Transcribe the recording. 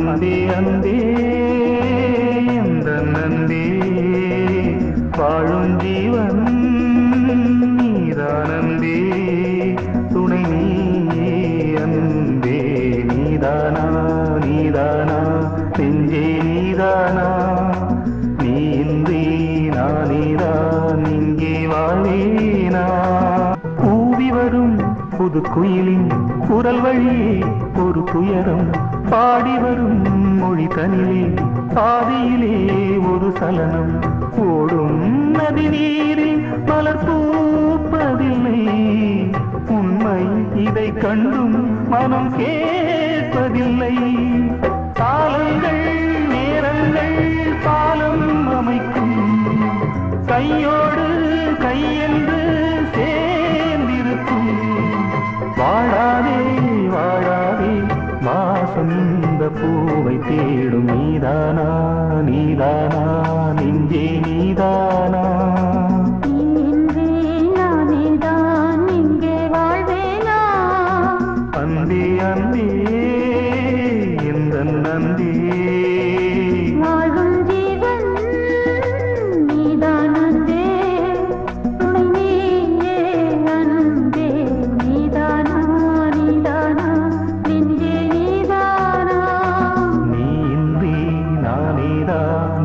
அந்தே அந்தே எந்த நந்தே வாழும் புது குயிலின் குரல் வழி ஒரு துயரம் பாடி வரும் மொழி தனிலே பாதியிலே ஒரு சலனம். ஓடும் நதி நீரில் மலர் பூப்பதில்லை. உண்மை இதை கண்டும் மனம் கேட்பதில்லை. காலங்கள் வசந்த பூவை தேடும் நீதானா நீதானா நெஞ்சே நீதானா? 你的。